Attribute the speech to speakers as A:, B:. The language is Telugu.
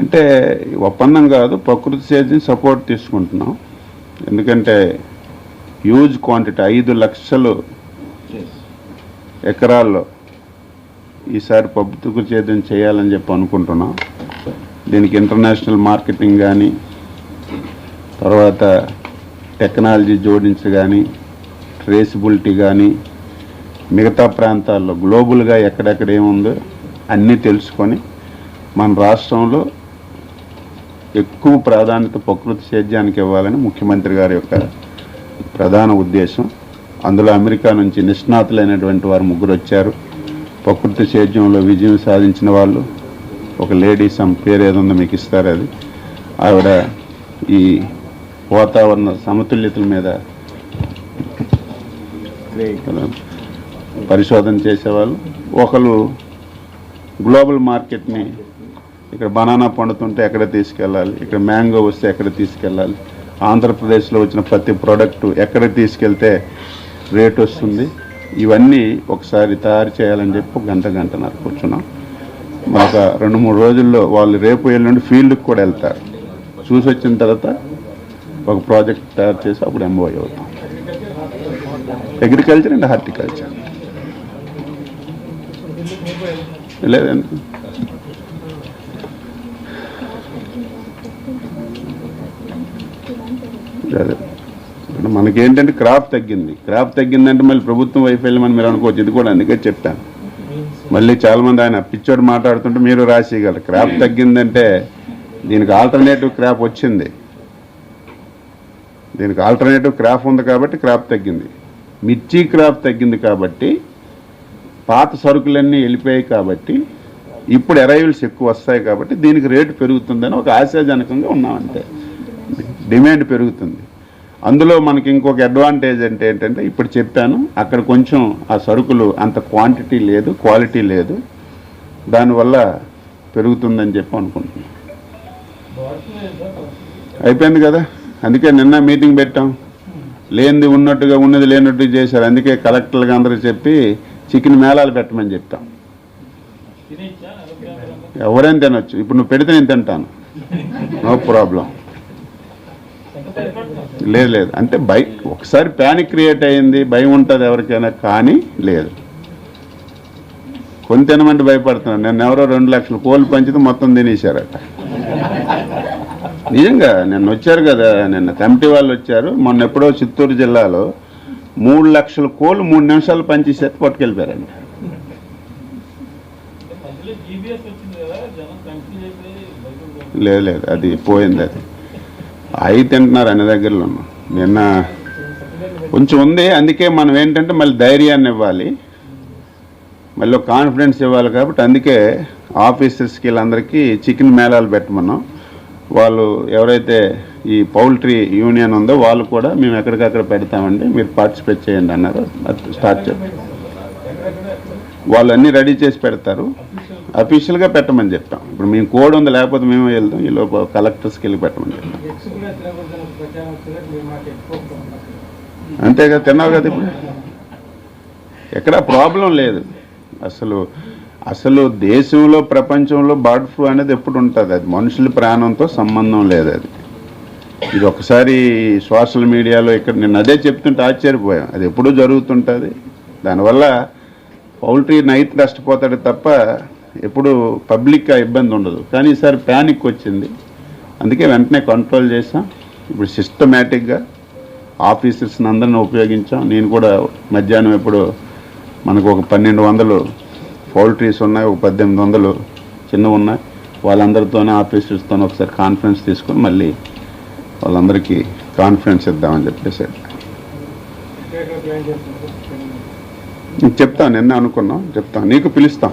A: అంటే ఒప్పందం కాదు ప్రకృతి సేద్యం సపోర్ట్ తీసుకుంటున్నాం. ఎందుకంటే హ్యూజ్ క్వాంటిటీ ఐదు లక్షలు ఎకరాల్లో ఈసారి ప్రభుత్వ సేద్యం చేయాలని చెప్పి అనుకుంటున్నాం. దీనికి ఇంటర్నేషనల్ మార్కెటింగ్ కానీ తర్వాత టెక్నాలజీ జోడించి కానీ ట్రేసిబిలిటీ కానీ మిగతా ప్రాంతాల్లో గ్లోబల్గా ఎక్కడెక్కడ ఏముందో అన్నీ తెలుసుకొని మన రాష్ట్రంలో ఎక్కువ ప్రాధాన్యత ప్రకృతి సేద్యానికి ఇవ్వాలని ముఖ్యమంత్రి గారి యొక్క ప్రధాన ఉద్దేశం. అందులో అమెరికా నుంచి నిష్ణాతులైనటువంటి వారు ముగ్గురు వచ్చారు. ప్రకృతి సేద్యంలో విజయం సాధించిన వాళ్ళు. ఒక లేడీ సమ్ పేరు ఏదో మీకు ఇస్తారు అది. ఆవిడ ఈ వాతావరణ సమతుల్యతల మీద పరిశోధన చేసేవాళ్ళు. ఒకరు గ్లోబల్ మార్కెట్ని ఇక్కడ బనానా పండుతుంటే ఎక్కడ తీసుకెళ్ళాలి ఇక్కడ మ్యాంగో వస్తే ఎక్కడ తీసుకెళ్ళాలి ఆంధ్రప్రదేశ్లో వచ్చిన ప్రతి ప్రోడక్ట్ ఎక్కడ తీసుకెళ్తే రేట్ వస్తుంది. ఇవన్నీ ఒకసారి తయారు చేయాలని చెప్పి గంట గంటన్నర కూర్చున్నాం. ఒక రెండు మూడు రోజుల్లో వాళ్ళు రేపు ఎల్లుండి ఫీల్డ్కి కూడా వెళ్తారు. చూసి వచ్చిన తర్వాత ఒక ప్రాజెక్ట్ తయారు చేసి అప్పుడు ఎంబోయ్ అవుతాం. అగ్రికల్చర్ అండ్ హార్టికల్చర్ లేదండి అదే ఇప్పుడు మనకేంటంటే క్రాప్ తగ్గింది. క్రాప్ తగ్గిందంటే మళ్ళీ ప్రభుత్వం వైఫల్యం అని మీరు అనుకోవచ్చు. ఇది కూడా అందుకే చెప్పాను మళ్ళీ చాలామంది ఆయన పిచ్చోడు మాట్లాడుతుంటే మీరు రాసేయగలరు. క్రాప్ తగ్గిందంటే దీనికి ఆల్టర్నేటివ్ క్రాప్ వచ్చింది. దీనికి ఆల్టర్నేటివ్ క్రాప్ ఉంది కాబట్టి క్రాప్ తగ్గింది. మిర్చి క్రాప్ తగ్గింది కాబట్టి పాత సరుకులన్నీ వెళ్ళిపోయాయి కాబట్టి ఇప్పుడు అరైవల్స్ ఎక్కువ వస్తాయి కాబట్టి దీనికి రేటు పెరుగుతుందని ఒక ఆశాజనకంగా ఉన్నామంటే డిమాండ్ పెరుగుతుంది. అందులో మనకి ఇంకొక అడ్వాంటేజ్ అంటే ఏంటంటే ఇప్పుడు చెప్పాను అక్కడ కొంచెం ఆ సరుకులు అంత క్వాంటిటీ లేదు క్వాలిటీ లేదు. దానివల్ల పెరుగుతుందని చెప్పి అనుకుంటున్నాను. అయిపోయింది కదా? అందుకే నిన్న మీటింగ్ పెట్టాం. లేనిది ఉన్నట్టుగా ఉన్నది లేనట్టు చేశారు. అందుకే కలెక్టర్లుగా అందరూ చెప్పి చికెన్ మేళాలు పెట్టమని చెప్తాం. ఎవరైనా తినొచ్చు. ఇప్పుడు నువ్వు పెడితే నేను తింటాను. No problem. లేదు లేదు. అంటే భయ ఒకసారి ప్యానిక్ క్రియేట్ అయింది భయం ఉంటుంది ఎవరికైనా కానీ లేదు. కొని తినమంటే భయపడుతున్నాను నేను ఎవరో రెండు లక్షలు కోళ్ళు పంచితే మొత్తం తినేశారట. నిజంగా నిన్న వచ్చారు కదా నిన్న కమిటీ వాళ్ళు వచ్చారు. మొన్న ఎప్పుడో చిత్తూరు జిల్లాలో మూడు లక్షల కోళ్ళు మూడు నిమిషాలు పంచేసేది పట్టుకెళ్ళిపోయారండి లేదు లేదు. అది పోయింది అది. అవి తింటున్నారు అన్ని దగ్గరలో నిన్న కొంచెం ఉంది అందుకే మనం ఏంటంటే మళ్ళీ ధైర్యాన్ని ఇవ్వాలి. మళ్ళీ కాన్ఫిడెన్స్ ఇవ్వాలి కాబట్టి అందుకే ఆఫీసర్స్కి వీళ్ళందరికీ చికెన్ మేళాలు పెట్టమన్నాం. వాళ్ళు ఎవరైతే ఈ పౌల్ట్రీ యూనియన్ ఉందో వాళ్ళు కూడా మేము ఎక్కడికక్కడ పెడతామండి మీరు పార్టిసిపేట్ చేయండి అన్నారు. స్టార్ట్ వాళ్ళు అన్నీ రెడీ చేసి పెడతారు. అఫీషియల్గా పెట్టమని చెప్తాం. ఇప్పుడు మేము కోడ్ ఉంది లేకపోతే మేము వెళ్తాం. ఈ లోపల కలెక్టర్స్కి వెళ్ళి పెట్టమని చెప్తాం.
B: అంతే కదా
A: అంతేగా తిన్నావు కదా ఇప్పుడు? ఎక్కడ ప్రాబ్లం లేదు. అసలు అసలు దేశంలో ప్రపంచంలో బర్డ్ ఫ్లూ అనేది ఎప్పుడు ఉంటుంది? అది మనుషుల ప్రాణంతో సంబంధం లేదు అది. ఇది ఒకసారి సోషల్ మీడియాలో ఇక్కడ నేను అదే చెప్తుంటే ఆశ్చర్యపోయాం అది ఎప్పుడూ జరుగుతుంటుంది. దానివల్ల పౌల్ట్రీ నైట్ నష్టపోతాడు తప్ప ఎప్పుడు పబ్లిక్ ఇబ్బంది ఉండదు. కానీ ఈసారి ప్యానిక్ వచ్చింది. అందుకే వెంటనే కంట్రోల్ చేసాం ఇప్పుడు సిస్టమేటిక్గా ఆఫీసర్స్ని అందరిని ఉపయోగించాం. నేను కూడా మధ్యాహ్నం ఎప్పుడు మనకు ఒక పన్నెండు వందలు పౌల్ట్రీస్ ఉన్నాయి ఒక పద్దెనిమిది వందలు చిన్నవి ఉన్నాయి. వాళ్ళందరితోనే ఆఫీసర్స్తోనే ఒకసారి కాన్ఫరెన్స్ తీసుకొని మళ్ళీ వాళ్ళందరికీ కాన్ఫరెన్స్ ఇద్దామని చెప్పేసి. చెప్తాను నిన్న అనుకున్నాం. చెప్తాను. నీకు పిలుస్తాం.